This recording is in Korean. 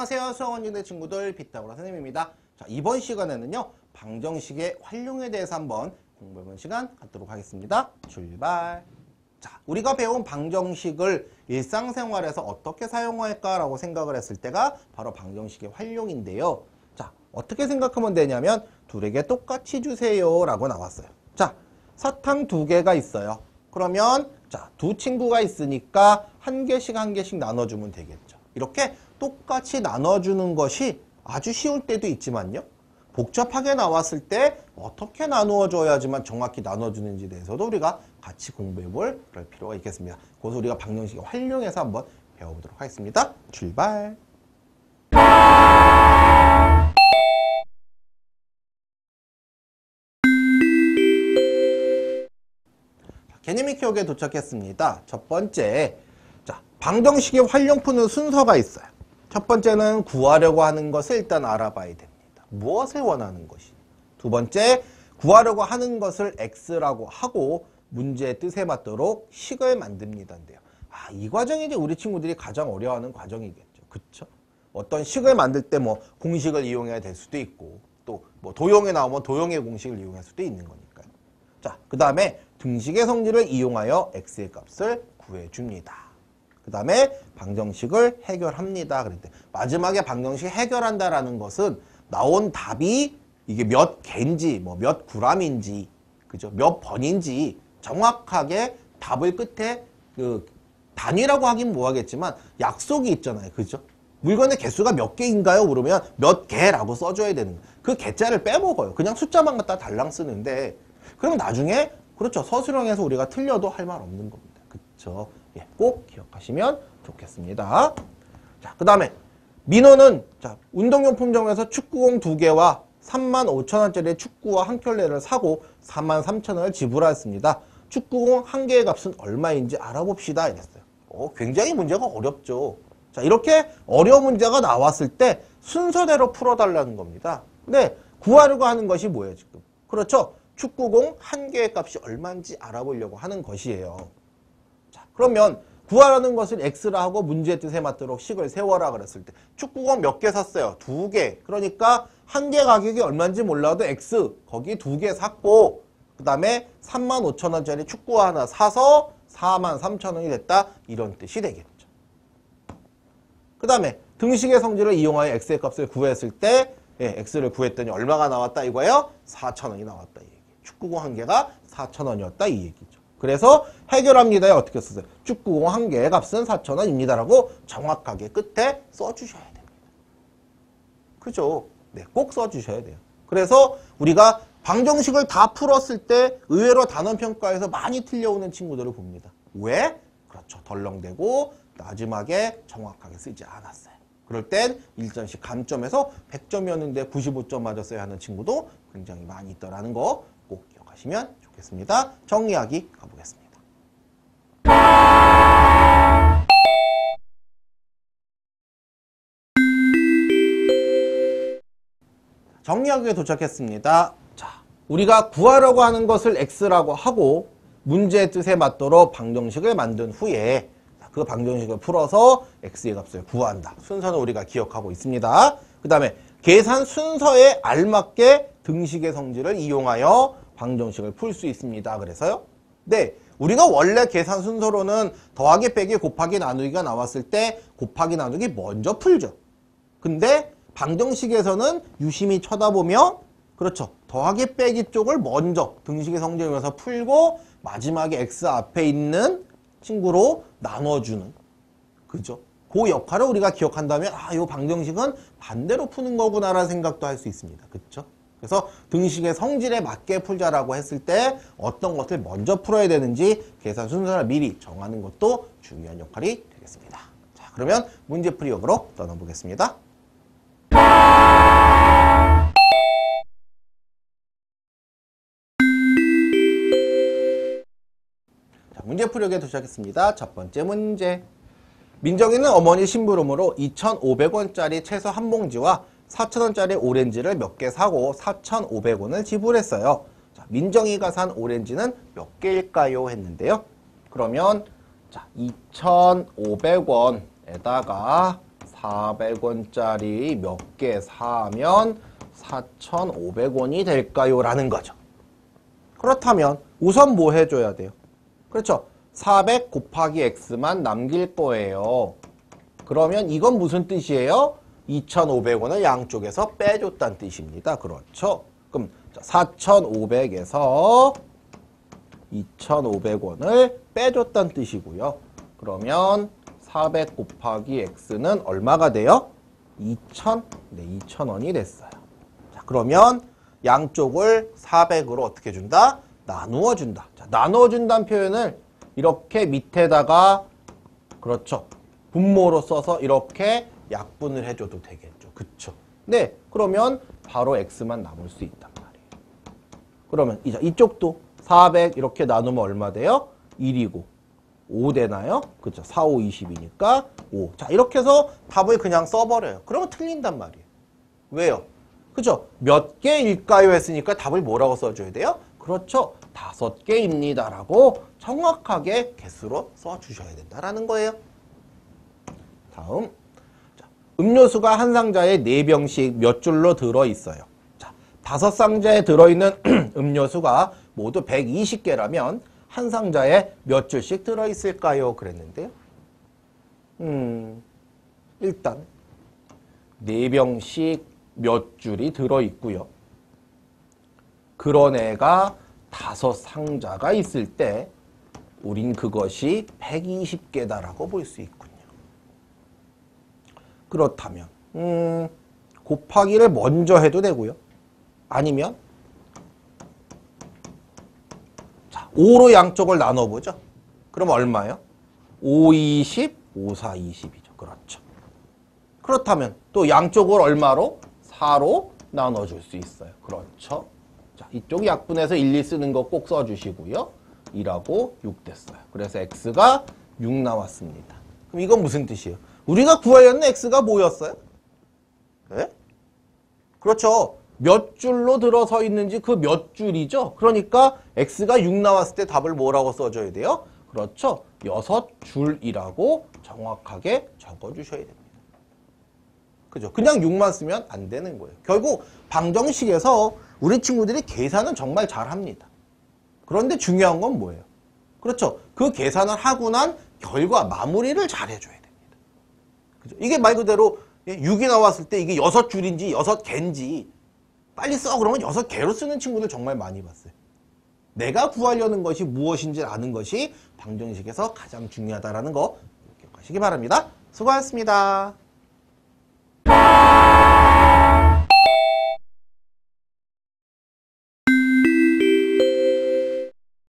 안녕하세요. 수학원진대 친구들 피타고라 선생님입니다. 자, 이번 시간에는요. 방정식의 활용에 대해서 한번 공부해보는 시간 갖도록 하겠습니다. 출발. 자, 우리가 배운 방정식을 일상생활에서 어떻게 사용할까 라고 생각을 했을 때가 바로 방정식의 활용인데요. 자, 어떻게 생각하면 되냐면 둘에게 똑같이 주세요 라고 나왔어요. 자, 사탕 두 개가 있어요. 그러면 자, 두 친구가 있으니까 한 개씩 한 개씩 나눠주면 되겠죠. 이렇게 똑같이 나눠주는 것이 아주 쉬울 때도 있지만요. 복잡하게 나왔을 때 어떻게 나누어 줘야지만 정확히 나눠주는지에 대해서도 우리가 같이 공부해 볼 그럴 필요가 있겠습니다. 그것을 우리가 방정식을 활용해서 한번 배워보도록 하겠습니다. 출발! 개념이 키우기에 도착했습니다. 첫 번째, 자, 방정식의 활용 푸는 순서가 있어요. 첫 번째는 구하려고 하는 것을 일단 알아봐야 됩니다. 무엇을 원하는 것이. 두 번째, 구하려고 하는 것을 x라고 하고 문제의 뜻에 맞도록 식을 만듭니다인데요. 아, 이 과정이 이제 우리 친구들이 가장 어려워하는 과정이겠죠. 그쵸? 어떤 식을 만들 때 뭐 공식을 이용해야 될 수도 있고 또 뭐 도형에 나오면 도형의 공식을 이용할 수도 있는 거니까요. 자, 그 다음에 등식의 성질을 이용하여 x의 값을 구해줍니다. 그 다음에 방정식을 해결합니다. 그랬대. 마지막에 방정식 해결한다라는 것은 나온 답이 이게 몇 개인지 뭐 몇 구람인지 그죠? 몇 번인지 정확하게 답을 끝에 그 단위라고 하긴 뭐하겠지만 약속이 있잖아요. 그죠? 물건의 개수가 몇 개인가요? 물으면 몇 개라고 써줘야 되는. 그 개자를 빼먹어요. 그냥 숫자만 갖다 달랑 쓰는데 그럼 나중에 그렇죠. 서술형에서 우리가 틀려도 할 말 없는 겁니다. 그렇죠. 예, 꼭 기억하시면 좋겠습니다. 자, 그 다음에 민호는 자 운동용품점에서 축구공 두 개와 3만 5천 원짜리 축구와 한 켤레를 사고 4만 3천 원을 지불하였습니다. 축구공 한 개의 값은 얼마인지 알아봅시다. 이랬어요. 어, 굉장히 문제가 어렵죠. 자, 이렇게 어려운 문제가 나왔을 때 순서대로 풀어달라는 겁니다. 근데 구하려고 하는 것이 뭐예요, 지금? 그렇죠. 축구공 한 개의 값이 얼마인지 알아보려고 하는 것이에요. 자, 그러면 구하라는 것을 x라 하고 문제의 뜻에 맞도록 식을 세워라 그랬을 때 축구공 몇 개 샀어요? 두 개. 그러니까 한 개 가격이 얼마인지 몰라도 x 거기 두 개 샀고 그 다음에 3만 5천 원짜리 축구 하나 사서 4만 3천 원이 됐다 이런 뜻이 되겠죠. 그 다음에 등식의 성질을 이용하여 x의 값을 구했을 때 예, x를 구했더니 얼마가 나왔다 이거예요? 4천 원이 나왔다 이 얘기. 축구공 한 개가 4천 원이었다 이 얘기죠. 그래서 해결합니다에 어떻게 썼어요? 축구공 한 개의 값은 4천 원입니다라고 정확하게 끝에 써주셔야 됩니다. 그죠? 네, 꼭 써주셔야 돼요. 그래서 우리가 방정식을 다 풀었을 때 의외로 단원평가에서 많이 틀려오는 친구들을 봅니다. 왜? 그렇죠. 덜렁대고 마지막에 정확하게 쓰지 않았어요. 그럴 땐 1점씩 감점에서 100점이었는데 95점 맞았어야 하는 친구도 굉장히 많이 있더라는 거꼭 기억하시면 좋겠습니다. 정리하기 가보겠습니다. 정리하기에 도착했습니다. 자, 우리가 구하려고 하는 것을 x라고 하고 문제의 뜻에 맞도록 방정식을 만든 후에 그 방정식을 풀어서 x의 값을 구한다. 순서는 우리가 기억하고 있습니다. 그 다음에 계산 순서에 알맞게 등식의 성질을 이용하여 방정식을 풀 수 있습니다. 그래서요. 네. 우리가 원래 계산 순서로는 더하기 빼기 곱하기 나누기가 나왔을 때 곱하기 나누기 먼저 풀죠. 근데 방정식에서는 유심히 쳐다보면 그렇죠. 더하기 빼기 쪽을 먼저 등식의 성질이면서 풀고 마지막에 x 앞에 있는 친구로 나눠주는 그죠? 그 역할을 우리가 기억한다면 아, 이 방정식은 반대로 푸는 거구나라는 생각도 할 수 있습니다. 그렇죠? 그래서 등식의 성질에 맞게 풀자라고 했을 때 어떤 것을 먼저 풀어야 되는지 계산 순서를 미리 정하는 것도 중요한 역할이 되겠습니다. 자, 그러면 문제 풀이역으로 떠나보겠습니다. 자, 문제 풀이역에 도착했습니다. 첫 번째 문제. 민정이는 어머니 심부름으로 2,500원짜리 채소 한 봉지와 4,000원짜리 오렌지를 몇 개 사고 4,500원을 지불했어요. 자, 민정이가 산 오렌지는 몇 개일까요? 했는데요. 그러면 자, 2,500원에다가 400원짜리 몇 개 사면 4,500원이 될까요? 라는 거죠. 그렇다면 우선 뭐 해줘야 돼요? 그렇죠. 400 곱하기 x만 남길 거예요. 그러면 이건 무슨 뜻이에요? 2,500원을 양쪽에서 빼줬다는 뜻입니다. 그렇죠. 그럼 4,500에서 2,500원을 빼줬다는 뜻이고요. 그러면 400 곱하기 x는 얼마가 돼요? 2,000, 네, 2,000원이 됐어요. 자, 그러면 양쪽을 400으로 어떻게 준다? 나누어 준다. 자, 나누어 준다는 표현을 이렇게 밑에다가 그렇죠. 분모로 써서 이렇게 약분을 해줘도 되겠죠. 그쵸? 네, 그러면 바로 x만 남을 수 있단 말이에요. 그러면 이제 이쪽도 400 이렇게 나누면 얼마 돼요? 1이고 5 되나요? 그쵸? 4, 5, 20이니까 5. 자, 이렇게 해서 답을 그냥 써버려요. 그러면 틀린단 말이에요. 왜요? 그죠? 몇 개일까요? 했으니까 답을 뭐라고 써줘야 돼요? 그렇죠. 다섯 개입니다. 라고 정확하게 개수로 써주셔야 된다라는 거예요. 다음. 자, 음료수가 한 상자에 네병씩 몇 줄로 들어있어요. 자, 다섯 상자에 들어있는 음료수가 모두 120개라면 한 상자에 몇 줄씩 들어있을까요? 그랬는데요. 음, 일단 네병씩 몇 줄이 들어있고요. 그런 애가 다섯 상자가 있을 때 우린 그것이 120개다라고 볼 수 있군요. 그렇다면 음, 곱하기를 먼저 해도 되고요. 아니면 자, 5로 양쪽을 나눠보죠. 그럼 얼마요? 5, 20, 5, 4, 20이죠. 그렇죠. 그렇다면 또 양쪽을 얼마로? 4로 나눠줄 수 있어요. 그렇죠. 자, 이쪽 약분해서 1, 2 쓰는 거 꼭 써주시고요. 2하고 6 됐어요. 그래서 x가 6 나왔습니다. 그럼 이건 무슨 뜻이에요? 우리가 구하려는 x가 뭐였어요? 네? 그렇죠. 몇 줄로 들어서 있는지 그 몇 줄이죠. 그러니까 x가 6 나왔을 때 답을 뭐라고 써줘야 돼요? 그렇죠. 6줄이라고 정확하게 적어주셔야 됩니다. 그죠? 그냥 6만 쓰면 안 되는 거예요. 결국 방정식에서 우리 친구들이 계산은 정말 잘합니다. 그런데 중요한 건 뭐예요? 그렇죠. 그 계산을 하고 난 결과 마무리를 잘 해줘야 됩니다. 그죠? 이게 말 그대로 6이 나왔을 때 이게 6줄인지 6개인지 빨리 써 그러면 6개로 쓰는 친구들 정말 많이 봤어요. 내가 구하려는 것이 무엇인지 아는 것이 방정식에서 가장 중요하다라는 거 기억하시기 바랍니다. 수고하셨습니다.